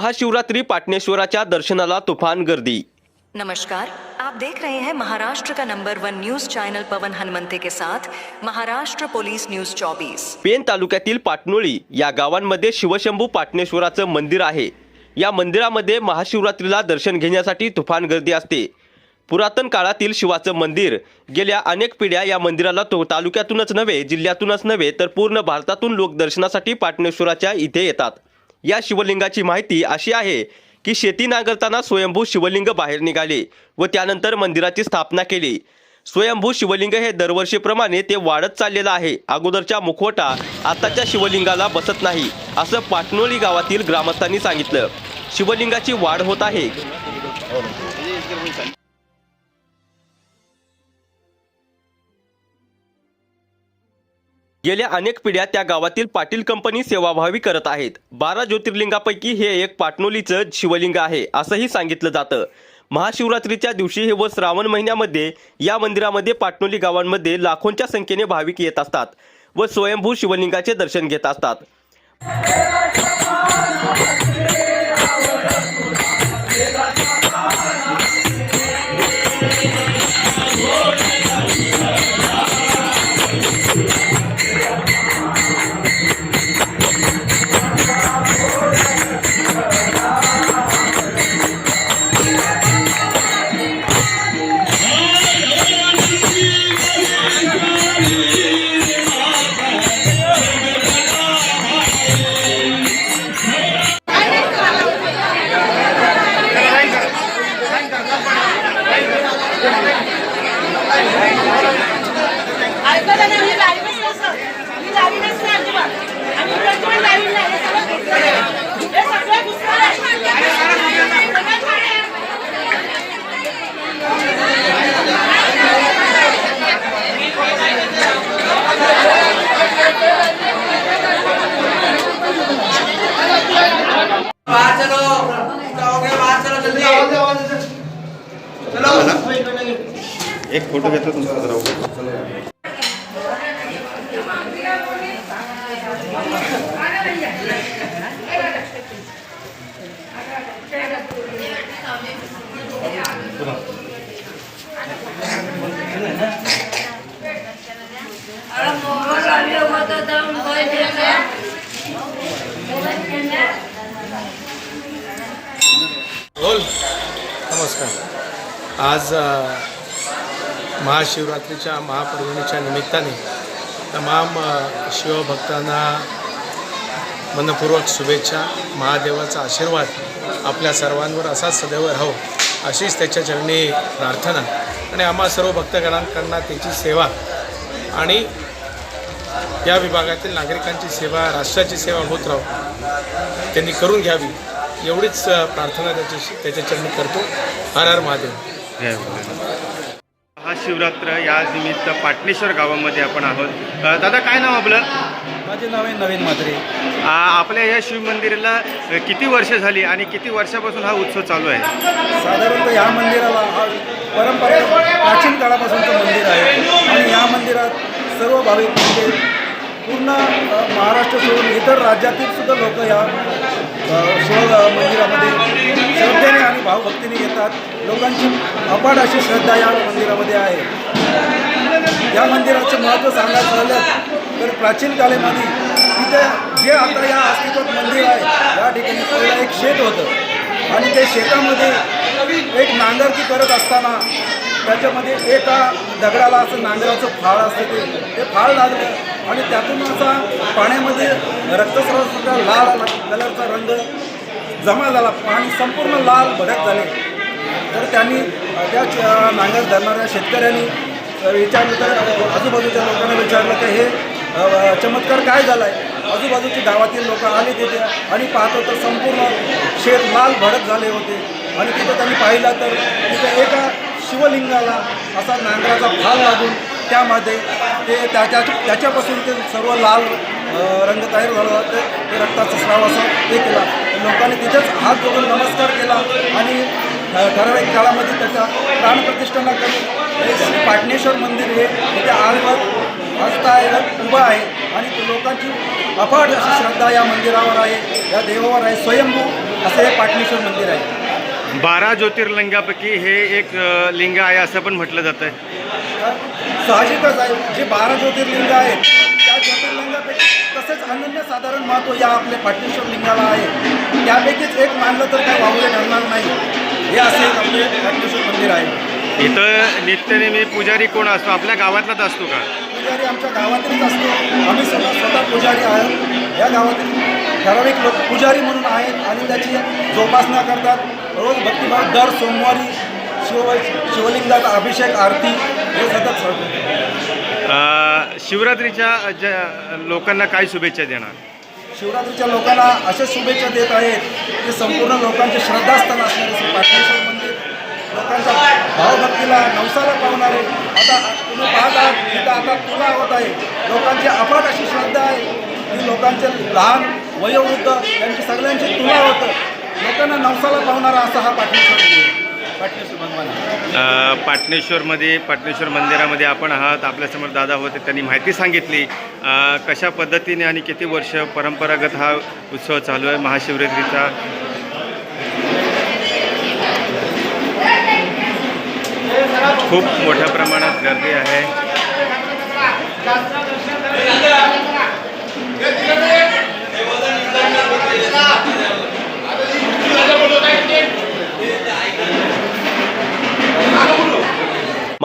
महाशिवरात्री पाटणेश्वराच्या दर्शनाला तुफान गर्दी. नमस्कार आप देख रहे हैं महाराष्ट्र का number one news channel Pavan Hanumante के साथ महाराष्ट्र पुलिस न्यूज 24 पेन तालुक्यातील पाटनोळी या गावांमध्ये शिवशंभू पाटणेश्वराचं मंदिर आहे. या मंदिरामध्ये महाशिवरात्रीला दर्शन घेण्यासाठी तुफान गर्दी असते. पुरातन काळातील शिवाचं मंदिर गेल्या अनेक पिढ्या या मंदिराला तो तालुक्यातूनच नव्हे जिल्ह्यातूनच नव्हे तर पूर्ण भारतातून लोक दर्शनासाठी पाटणेश्वराच्या इथे येतात. या शिवलिंगाची माहिती अशी आहे की शेती नांगरताना स्वयंभू शिवलिंग बाहेर निघाले व त्यानंतर मंदिराची स्थापना केली. स्वयंभू शिवलिंग हे दरवर्षीप्रमाणे ते वाढत चाललेलं आहे. अगोदरच्या मुखवटा आताच्या शिवलिंगाला बसत नाही असं पाटणोळी गावातील ग्रामस्थांनी सांगितलं. शिवलिंगाची वाढ होत आहे. गेल्या अनेक पिढ्या त्या गावातील पाटील कंपनी सेवाभावी करत आहेत. बारा ज्योतिर्लिंगापैकी हे एक पाटणोलीचं शिवलिंग आहे असंही सांगितलं जातं. महाशिवरात्रीच्या दिवशी हे व श्रावण महिन्यामध्ये या मंदिरामध्ये पाटणोली गावांमध्ये लाखोंच्या संख्येने भाविक येत असतात व स्वयंभू शिवलिंगाचे दर्शन घेत असतात. एक फोटो घेतो तुमचा जरा नमस्कार. आज महाशिवरात्रीच्या महापर्वणीच्या निमित्ताने तमाम शिवभक्तांना मनपूर्वक शुभेच्छा महादेवाचा आशीर्वाद आपल्या सर्वांवर असाच सदैव राहो अशीच त्याच्या चरणी प्रार्थना. आणि आम्हा सर्व भक्तगणांकडनं त्याची सेवा आणि या विभागातील नागरिकांची सेवा राष्ट्राची सेवा होत राहो त्यांनी करून घ्यावी एवढीच प्रार्थना त्याची त्याच्या चरणी करतो. हर हर महादेव. महाशिवरात्र या निमित्त पाटणेश्वर गावामध्ये आपण आहोत. दादा काय नाव आपलं? माझे नाव आहे नवीन म्हात्रे. आ, आपल्या या शिवमंदिराला किती वर्ष झाली आणि किती वर्षापासून हा उत्सव चालू आहे? साधारणतः या मंदिराला हा परंपरा प्राचीन काळापासूनचं मंदिर आहे. आणि या मंदिरात सर्व भाविक म्हणजे पूर्ण अ, महाराष्ट्र सोडून इतर राज्यातील सुद्धा लोक या शिव मंदिरामध्ये श्रद्धेने आणि भावभक्तीने येतात. लोकांची अपाट अशी श्रद्धा या मंदिरामध्ये आहे. या मंदिराचं महत्त्व सांगायचं झालं तर प्राचीन कालेमध्ये तिथे जे आता या अस्तित्वात मंदिर आहे या ठिकाणी पहिलं एक शेत होतं. आणि ते शेतामध्ये एक नांगरती करत असताना त्याच्यामध्ये एका दगडाला असं नांगराचं फाळ असतं ते. ते फाळ लागलं. आणि त्यातून असा पाण्यामध्ये रक्तस्रावसुद्धा लाल कलरचा रंग जमा झाला. पाणी संपूर्ण लाल भडक झाले. तर त्यांनी त्याच त्या नांगर धरणाऱ्या शेतकऱ्यांनी विचारलं तर आजूबाजूच्या लोकांना विचारलं की हे चमत्कार काय झाला आहे आजूबाजूची गावातील लोक आले तिथे आणि पाहतो तर संपूर्ण शेत लाल भडक झाले होते. आणि तिथं त्यांनी पाहिलं तर तिथं एका शिवलिंगाला असा नांगराचा फाल लागून त्यामध्ये ते त्याच्या त्याच्यापासून ते सर्व लाल रंग तयार झाला. होता ते रक्ताचा स्राव असं हे केला. लोकांनी तिथेच हात जोडून नमस्कार केला आणि ठराविक काळामध्ये त्याचा प्राणप्रतिष्ठाना करून श्री पाटणेश्वर मंदिर हे तिथे आजवर आस्थायक उभं आहे आणि ते लोकांची अफाट अशी श्रद्धा या मंदिरावर आहे या देवावर आहे स्वयंभू असं हे पाटणेश्वर मंदिर आहे. बारा ज्योतिर्लिंगापैकी हे एक लिंग आहे असं पण म्हटलं जातं साहजिकच आहे. जे बारा ज्योतिर्लिंग आहेत त्या ज्योतिर्लिंगापैकी तसेच अनन्यसाधारण महत्त्व या आपल्या पाटणेश्वर लिंगाला आहे. त्यापैकीच एक मानलं तर काय वावरे ठरणार नाही. हे असे एक आपले पाटणेश्वर मंदिर आहे. इथं नित्यनेमी पुजारी कोण असतो? आपल्या गावातलाच असतो का? पुजारी आमच्या गावातीलच असतो. आम्ही स्वतः स्वतः पुजारी आहोत. या गावातील ठराविक लोक पुजारी म्हणून आहेत आणि त्याची जोपासना करतात. रोज भक्तिभाव दर सोमवारी शिव शिवलिंगाचा अभिषेक आरती हे सतत शिवरात्रीच्या ज्या लोकांना काय शुभेच्छा देणार? शिवरात्रीच्या लोकांना अशा शुभेच्छा देत आहेत की संपूर्ण लोकांचे श्रद्धास्थान असणारे श्री पाटणेश्वर मंदिर लोकांच्या भावभक्तीला नवसाला पावणारे. आता तुम्ही पाहत आहात तिथं आता तुला होत आहे. लोकांची अफाट अशी श्रद्धा आहे की लोकांचे लहान वयोवृद्ध यांची सगळ्यांची तुला होतं. लोकांना नवसाला पावणारा असा हा पाटणेश्वर मंदिर पाटणेश्वर भगवान. आहे. पाटणेश्वरमध्ये पाटणेश्वर मंदिरामध्ये आपण आहात. आपल्यासमोर दादा होते त्यांनी माहिती सांगितली. कशा पद्धतीने आणि किती वर्ष परंपरागत हा उत्सव चालू आहे? महाशिवरात्रीचा. खूप मोठ्या प्रमाणात गर्दी आहे.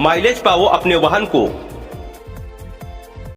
माइलेज पाओ अपने वाहन को।